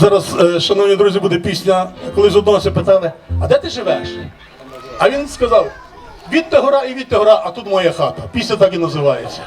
Зараз, е, шановні друзі, буде пісня, коли з одного питали, а де ти живеш? А він сказав: Відте гора і відте гора, а тут моя хата. Пісня так і називається.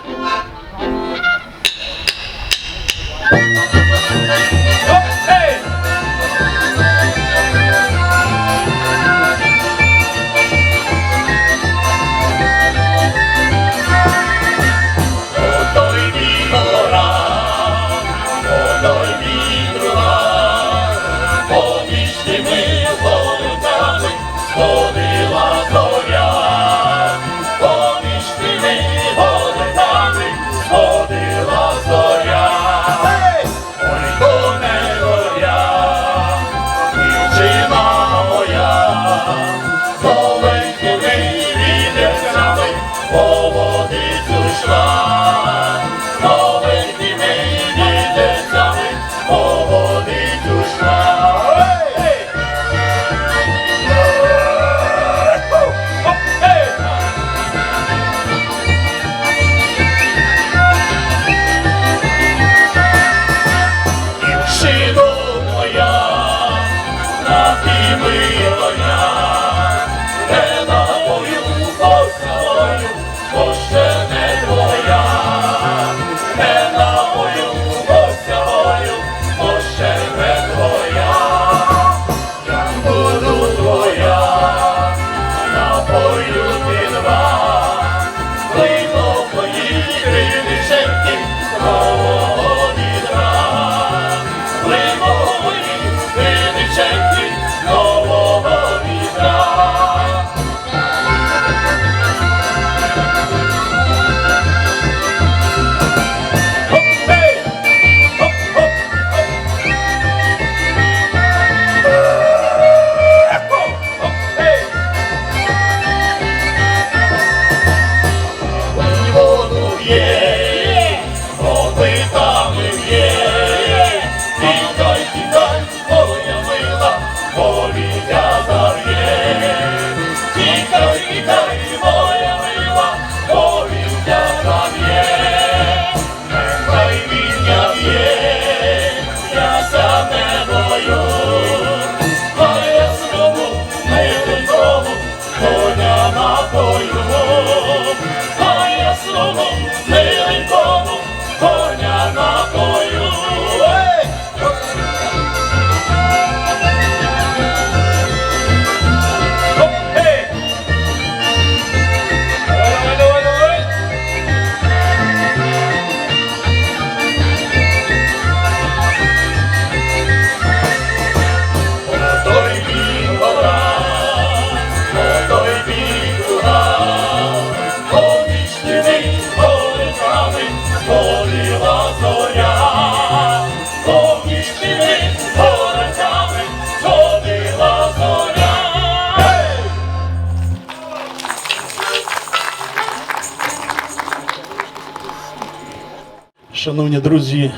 Шановні друзі,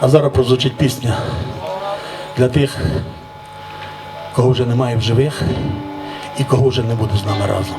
а зараз прозвучить пісня для тих, кого вже немає в живих і кого вже не буде з нами разом.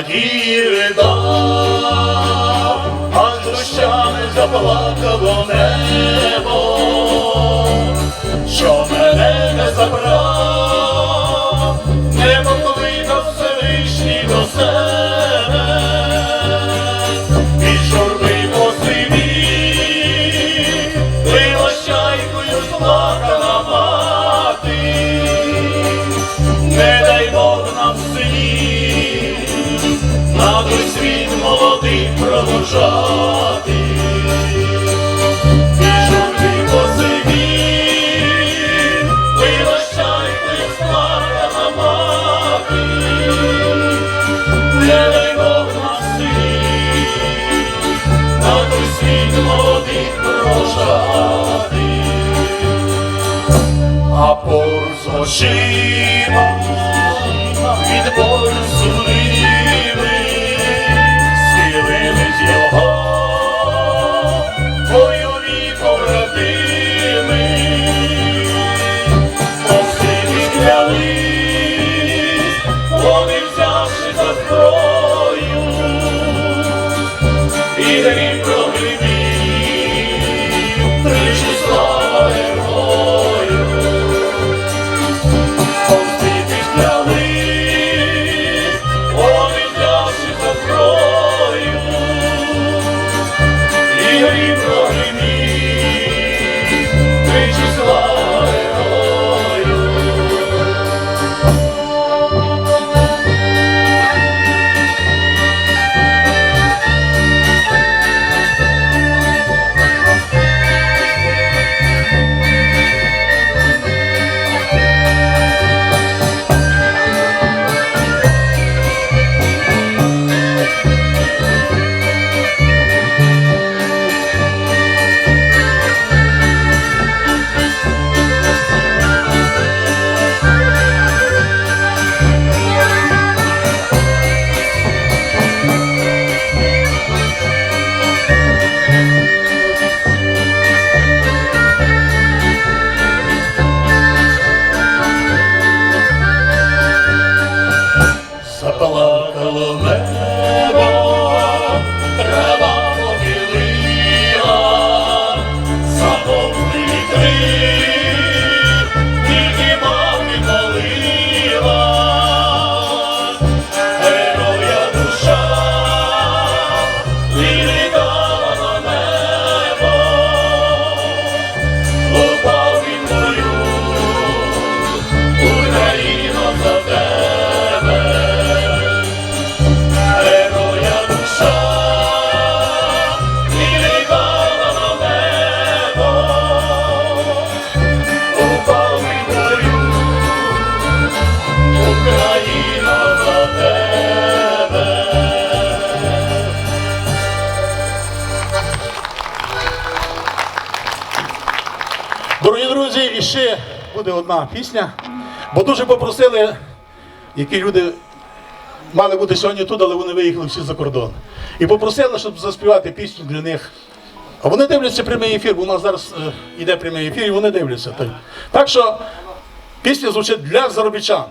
наділи дав, аж дощами заплакало небо, що мене не забрав. душа. Відарі прогляді. повний вітри. буде одна пісня, бо дуже попросили, які люди мали бути сьогодні тут, але вони виїхали всі за кордон. І попросили, щоб заспівати пісню для них. А вони дивляться прямий ефір, бо у нас зараз е, йде прямий ефір, і вони дивляться. Так, так що пісня звучить для заробітчан.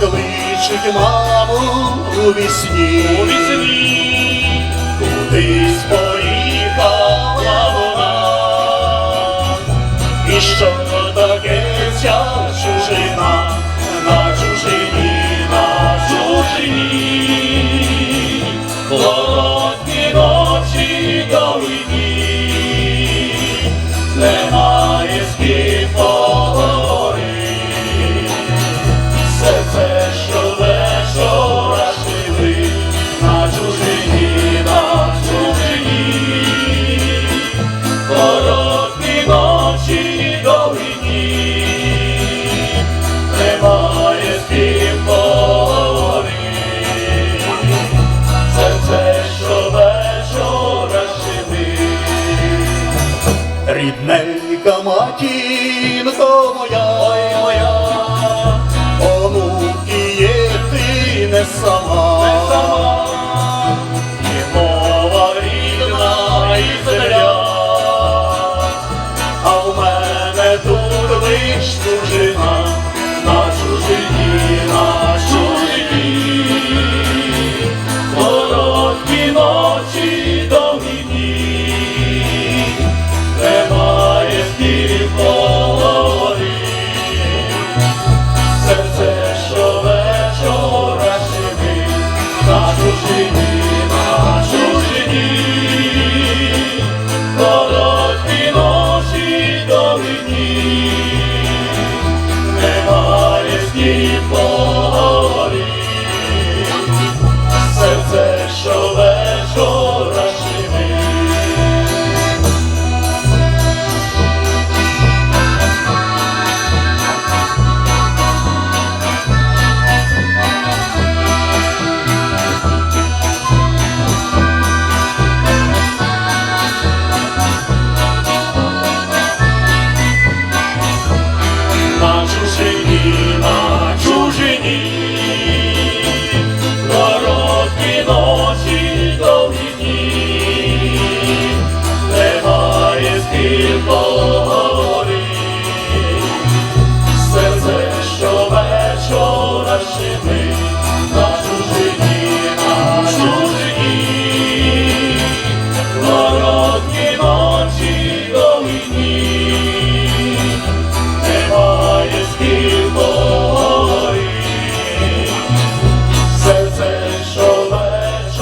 кличуть маму у вісні, у вісні, кудись поїхала вона, і що таке ця